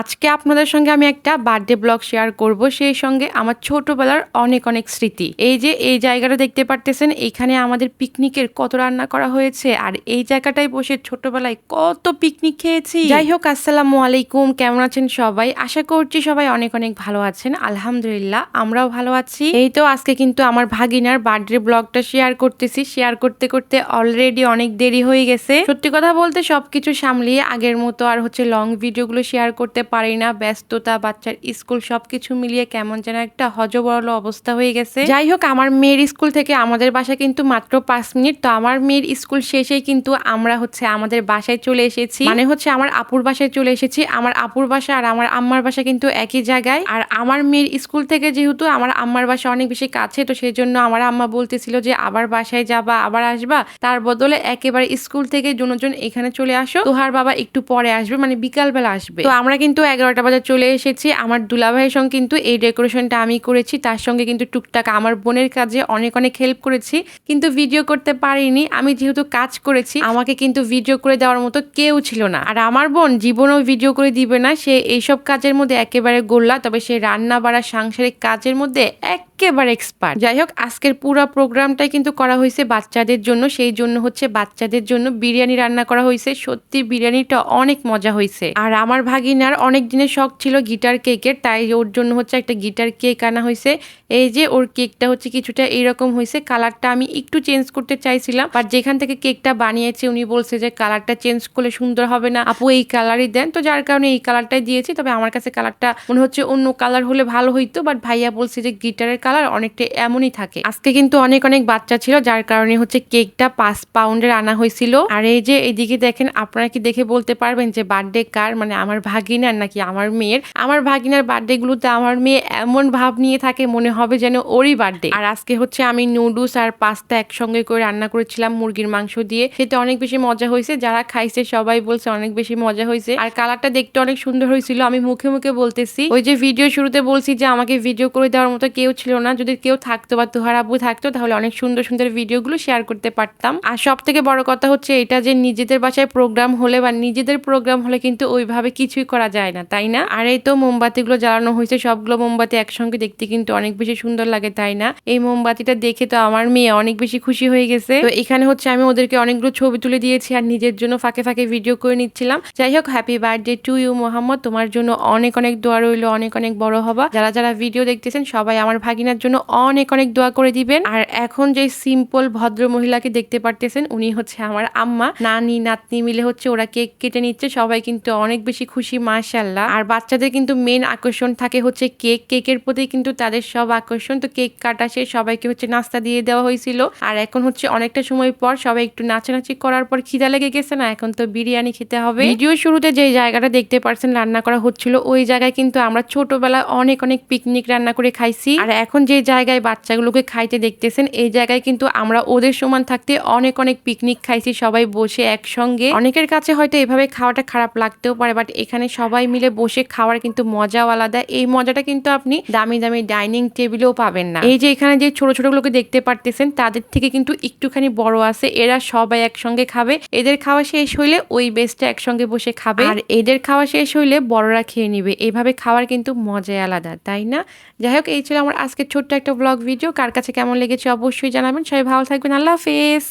আজকে আপনাদের সঙ্গে আমি একটা বার্থডে ব্লগ শেয়ার করব। সেই সঙ্গে আমার ছোটবেলার অনেক অনেক স্মৃতি। এই যে এই জায়গাটা দেখতে পারতেছেন, এখানে আমাদের পিকনিকের কত রান্না করা হয়েছে আর এই জায়গাটায় বসে ছোটবেলায় কত পিকনিক খেয়েছি। যাই হোক, আসসালামু আলাইকুম, কেমন আছেন সবাই? আশা করছি সবাই অনেক অনেক ভালো আছেন। আলহামদুলিল্লাহ, আমরাও ভালো আছি। এই তো আজকে কিন্তু আমার ভাগিনার বার্থডে ব্লগটা শেয়ার করতেছি। শেয়ার করতে করতে অলরেডি অনেক দেরি হয়ে গেছে। সত্যি কথা বলতে সবকিছু সামলিয়ে আগের মতো আর হচ্ছে লং ভিডিওগুলো শেয়ার করতে পারি না, ব্যস্ততা, বাচ্চার স্কুল সবকিছু মিলিয়ে কেমন যেন একটা হজবরল অবস্থা হয়ে গেছে। যাই হোক, আমার মেয়ের স্কুল থেকে আমাদের বাসা কিন্তু মাত্র পাঁচ মিনিট, তো আমার মেয়ের স্কুল শেষেই কিন্তু আমরা হচ্ছে আমাদের বাসায় চলে এসেছি। মানে হচ্ছে আমার আপুর বাসায় চলে এসেছি। আমার আপুর বাসা আর আমার আম্মার বাসা কিন্তু একই জায়গায়। আর আমার মেয়ের স্কুল থেকে যেহেতু আমার আম্মার বাসা অনেক বেশি কাছে, তো সেই জন্য আমার আম্মা বলতেছিল যে, আবার বাসায় যাবা, আবার আসবা। তার বদলে একেবারে স্কুল থেকে জনজন এখানে চলে আসো। তোহার বাবা একটু পরে আসবে মানে বিকালবেলা আসবে। তো আমরা কিন্তু এগারোটা বাজার চলে এসেছি। আমার দুলাভাইয়ের সঙ্গে কিন্তু এই ডেকোরেশনটা আমি করেছি। তার সঙ্গে কিন্তু টুকটাক আমার বোনের কাজে অনেক অনেক হেল্প করেছি। কিন্তু ভিডিও করতে পারিনি। আমি যেহেতু কাজ করেছি, আমাকে কিন্তু ভিডিও করে দেওয়ার মতো কেউ ছিল না। আর আমার বোন জীবনেও ভিডিও করে দিবে না। সে এইসব কাজের মধ্যে একেবারে গোল্লা। তবে সে রান্না বাড়া সাংসারিক কাজের মধ্যে একেবারে এক্সপার্ট যাই হোক আজকের পুরো প্রোগ্রামটাই কিন্তু করা হয়েছে বাচ্চাদের জন্য, সেই জন্য হচ্ছে বাচ্চাদের জন্য বিরিয়ানি রান্না করা হয়েছে। সত্যি বিরিয়ানিটা অনেক মজা হয়েছে। আর আমার ভাগিনার অনেক দিনের শখ ছিল গিটার কেকের তাই ওর জন্য হচ্ছে একটা গিটার কেক আনা হয়েছে। এই যে ওর কেকটা হচ্ছে কিছুটা এইরকম হয়েছে কালারটা আমি একটু চেঞ্জ করতে চাইছিলাম বাট যেখান থেকে কেকটা বানিয়েছে উনি বলছে যে কালারটা চেঞ্জ করলে সুন্দর হবে না। আপু, এই কালারই দেন। তো যার কারণে এই কালারটাই দিয়েছি, তবে আমার কাছে কালারটা মনে হচ্ছে অন্য কালার হলে ভালো হইতো বাট ভাইয়া বলছে যে গিটারের কালার অনেকটা এমনই থাকে। আজকে কিন্তু অনেক অনেক বাচ্চা ছিল, যার কারণে হচ্ছে কেকটা পাঁচ পাউন্ডের আনা হয়েছিল। আর এই যে এইদিকে দেখেন, আপনারা কি দেখে বলতে পারবেন যে বার্থডে কার? মানে আমার ভাগিনার নাকি আমার মেয়ের? আমার ভাগিনার বার্থডে গুলোতে আমার মেয়ে এমন ভাব নিয়ে থাকে, মনে হবে যেন ওরই বার্থডে। আর আজকে হচ্ছে আমি নুডলস আর পাস্তা একসঙ্গে করে রান্না করেছিলাম মুরগির মাংস দিয়ে। সেটা অনেক বেশি মজা হয়েছে, যারা খাইছে সবাই বলছে অনেক বেশি মজা হয়েছে। আর কালারটা দেখতে অনেক সুন্দর হয়েছিল, আমি মুখে মুখে বলতেছি। ওই যে ভিডিও শুরুতে বলছি যে আমাকে ভিডিও করে দেওয়ার মতো কেউ ছিল না। যদি কেউ থাকতো বা তুহার আব্বু থাকতো, তাহলে অনেক সুন্দর সুন্দর ভিডিওগুলো শেয়ার করতে পারতাম। আর সব থেকে বড় কথা হচ্ছে এটা যে নিজেদের বাসায় প্রোগ্রাম হলে বা নিজেদের প্রোগ্রাম হলে কিন্তু ওইভাবে কিছুই করা যায় না, তাই না? আর এই তো মোমবাতিগুলো জ্বালানো হয়েছে, সবগুলো মোমবাতি একসঙ্গে দেখতে কিন্তু অনেক বেশি সুন্দর লাগে, তাই না? এই মোমবাতিটা দেখে তো আমার মেয়ে অনেক বেশি খুশি হয়ে গেছে। তো এখানে হচ্ছে আমি ওদেরকে অনেকগুলো ছবি তুলে দিয়েছি আর নিজের জন্য ফাঁকে ফাঁকে ভিডিও করে নিচ্ছিলাম। যাই হোক happy birthday to you Mohammad. তোমার জন্য অনেক অনেক দোয়া রইল, অনেক অনেক বড় হবা। যারা যারা ভিডিও দেখতেছেন, সবাই আমার ভাগিনার জন্য অনেক অনেক দোয়া করে দিবেন। আর এখন যে সিম্পল ভদ্র মহিলাকে দেখতে পারতেছেন, উনি হচ্ছে আমার আম্মা। নানি, নাতনি মিলে হচ্ছে ওরা কেক কেটে নিচ্ছে। সবাই কিন্তু অনেক বেশি খুশি মাশাল্লাহ আর বাচ্চাদের কিন্তু মেন আকর্ষণ থাকে হচ্ছে কেক। কেকের প্রতি কিন্তু তাদের সব আকর্ষণ। তো কেক কাটা শেষ, সবাইকে হচ্ছে নাস্তা দিয়ে দেওয়া হয়েছিল। আর এখন হচ্ছে অনেকটা সময় পর সবাই একটু নাচানাচি করার পর খিদা লেগে গেছে না? এখন তো বিরিয়ানি খেতে হবে। ভিডিও শুরুতে যে জায়গাটা দেখতে পারছেন, রান্না করা হচ্ছিল, ওই জায়গায় কিন্তু আমরা ছোটবেলায় অনেক অনেক পিকনিক রান্না করে খাইছি। আর এখন যে জায়গায় বাচ্চাগুলোকে খাইতে দেখতেছেন, এই জায়গায় কিন্তু আমরা ওদের সমান থাকতে অনেক অনেক পিকনিক খাইছি, সবাই বসে একসঙ্গে। অনেকের কাছে হয়তো এভাবে খাওয়াটা খারাপ লাগতেও পারে বাট এখানে সবাই মিলে বসে খাওয়ার কিন্তু মজাও আলাদা। এই মজাটা কিন্তু আপনি দামি দামি ডাইনিং টেবিলেও পাবেন না। এই যে এখানে যে ছোট ছোট গুলোকে দেখতে পারতেছেন, তাদের থেকে কিন্তু একটুখানি বড় আছে। এরা সবাই একসঙ্গে খাবে। এদের খাওয়া শেষ হইলে ওই বেসটা একসঙ্গে বসে খাবে। আর এদের খাওয়া শেষ হইলে বড়রা খেয়ে নিবে। এভাবে খাওয়ার কিন্তু মজাই আলাদা, তাই না? যাই হোক, এই ছিল আমার ছোট্ট একটা ব্লগ ভিডিও কার কাছে কেমন লেগেছে অবশ্যই জানাবেন। সবাই ভালো থাকবেন, আল্লাহ হাফেজ।